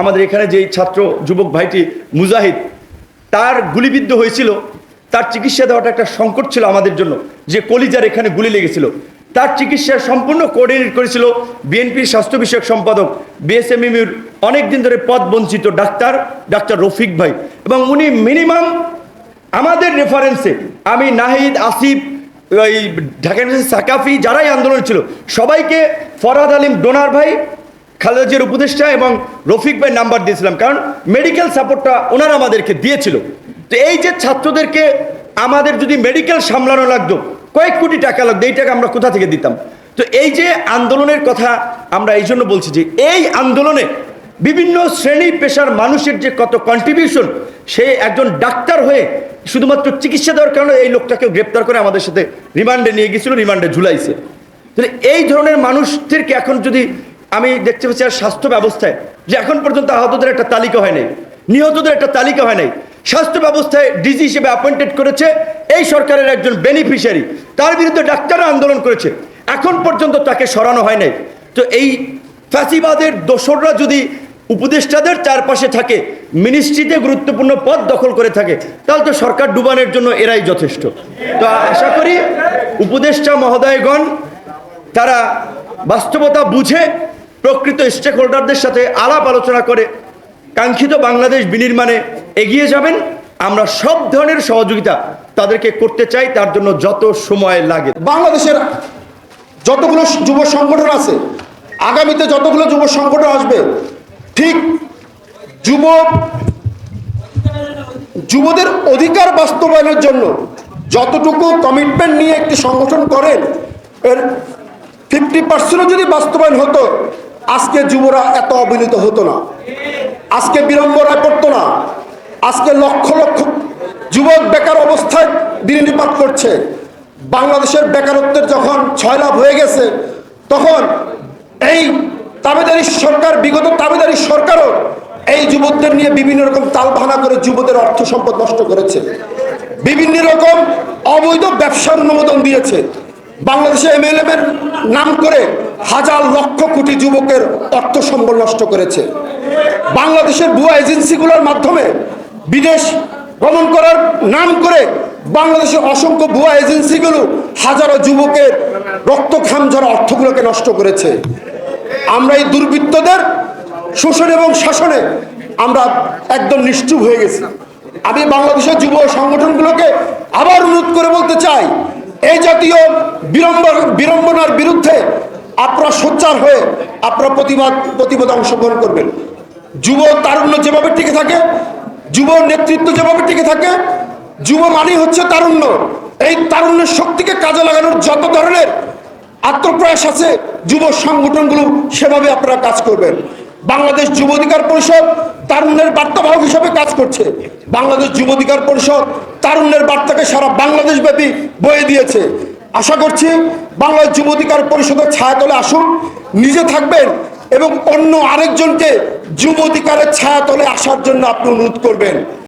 আমাদের এখানে যেই ছাত্র, যুবক ভাইটি মুজাহিদ, তার গুলিবিদ্ধ হয়েছিল। তার চিকিৎসা দেওয়াটা একটা সংকট ছিল আমাদের জন্য, যে কলিজার এখানে গুলি লেগেছিল। তার চিকিৎসা সম্পূর্ণ কোঅর্ডিনেট করেছিল বিএনপির স্বাস্থ্য বিষয়ক সম্পাদক বিএসএমইউর অনেক দিন ধরে পদ বঞ্চিত ডাক্তার ডাক্তার রফিক ভাই। এবং উনি মিনিমাম আমাদের রেফারেন্সে, আমি নাহিদ, আসিফ, ওই ঢাকা সাকাফি যারাই আন্দোলন ছিল, সবাইকে ফরহাদ আলিম ডোনার ভাই খালেদাজের উপদেষ্টা এবং রফিক ভাই নাম্বার দিয়েছিলাম, কারণ মেডিকেল সাপোর্টটা ওনারা আমাদেরকে দিয়েছিল। তো এই যে ছাত্রদেরকে আমাদের যদি মেডিকেল সামলানো লাগতো, কয়েক কোটি টাকা লাগতো, এই টাকা আমরা কোথা থেকে দিতাম? তো এই যে আন্দোলনের কথা আমরা এই জন্য বলছি যে, এই আন্দোলনে বিভিন্ন শ্রেণি পেশার মানুষের যে কত কন্ট্রিবিউশন সে একজন ডাক্তার হয়ে শুধুমাত্র চিকিৎসা দেওয়ার কারণে এই লোকটাকে গ্রেপ্তার করে আমাদের সাথে রিমান্ডে নিয়ে গেছিল, রিমান্ডে ঝুলাইছে। তাহলে এই ধরনের মানুষদেরকে এখন যদি আমি দেখতে পাচ্ছি আর স্বাস্থ্য ব্যবস্থায় যে এখন পর্যন্ত আহতদের একটা তালিকা হয় নাই নিহতদের একটা তালিকা হয় নাই স্বাস্থ্য ব্যবস্থায় ডিজি হিসেবে অ্যাপয়েন্টেড করেছে এই সরকারের একজন বেনিফিশিয়ারি তার বিরুদ্ধে ডাক্তাররা আন্দোলন করেছে। এখন পর্যন্ত তাকে সরানো হয় নাই। তো এই ফ্যাসিবাদের দোসররা যদি উপদেষ্টাদের চারপাশে থাকে মিনিস্ট্রিতে গুরুত্বপূর্ণ পদ দখল করে থাকে, তাহলে তো সরকার ডুবানোর জন্য এরাই যথেষ্ট। তো আশা করি উপদেষ্টা মহোদয়গণ, তারা বাস্তবতা বুঝে প্রকৃত স্টেক হোল্ডারদের সাথে আলাপ আলোচনা করে কাঙ্ক্ষিত বাংলাদেশ বিনির্মাণে এগিয়ে যাবেন। আমরা সব ধরনের সহযোগিতা তাদেরকে করতে চাই, তার জন্য যত সময় লাগে। বাংলাদেশের যতগুলো যুব সংগঠন আছে, আগামীতে যতগুলো যুব সংগঠন আসবে, ঠিক যুব যুবদের অধিকার বাস্তবায়নের জন্য যতটুকু কমিটমেন্ট নিয়ে একটি সংগঠন করেন, এর ফিফটি পার্সেন্টও যদি বাস্তবায়ন হতো আজকে যুবরা এত অবহেলিত হতো না। আজকে বিড়ম্বনায় পড়তো না। আজকে লক্ষ লক্ষ যুবক বেকার অবস্থায় দিনপাত করছে। বাংলাদেশের বেকারত্বের যখন ছয় লাভ হয়ে গেছে, তখন এই তাবেদারি সরকার, বিগত তাবেদারি সরকারও এই যুবকদের নিয়ে বিভিন্ন রকম তালবাহানা করে যুবদের অর্থ সম্পদ নষ্ট করেছে। বিভিন্ন রকম অবৈধ ব্যবসার অনুমোদন দিয়েছে। বাংলাদেশে এমএলএম এর নাম করে হাজার লক্ষ কোটি যুবকের অর্থ সম্বল নষ্ট করেছে। বাংলাদেশের ভুয়া এজেন্সিগুলোর মাধ্যমে বিদেশ ভ্রমণ করার নাম করে বাংলাদেশের অসংখ্য ভুয়া এজেন্সিগুলো হাজারো যুবকের রক্ত খাম ঝরা অর্থগুলোকে নষ্ট করেছে। আমরা এই দুর্বৃত্তদের শোষণ এবং শাসনে আমরা একদম নিশ্চুপ হয়ে গেছি। আমি বাংলাদেশের যুব সংগঠনগুলোকে আবার অনুরোধ করে বলতে চাই এই জাতীয় বিড়ম্বন বিড়ম্বনার বিরুদ্ধে আপনারা সোচ্চার হয়ে আপনারা প্রতিবাদ প্রতিবাদ অংশগ্রহণ করবেন। যুব তারুণ্য যেভাবে টিকে থাকে, যুব নেতৃত্ব যেভাবে টিকে থাকে, যুব মানেই হচ্ছে তারুণ্য। এই তারুণ্যের শক্তিকে কাজে লাগানোর যত ধরনের আত্মপ্রয়াস আছে, যুব সংগঠনগুলো সেভাবে আপনারা কাজ করবেন। বাংলাদেশ যুব অধিকার পরিষদ তারুণ্যের বার্তাবাহক হিসাবে কাজ করছে। বাংলাদেশ যুব অধিকার পরিষদ তারুণ্যের বার্তাকে সারা বাংলাদেশ ব্যাপী বয়ে দিয়েছে। আশা করছি বাংলাদেশ যুব অধিকার পরিষদের ছায়াতলে আসুন, নিজে থাকবেন এবং অন্য আরেকজনকে যুব অধিকারের ছায়াতলে আসার জন্য আপনি অনুরোধ করবেন।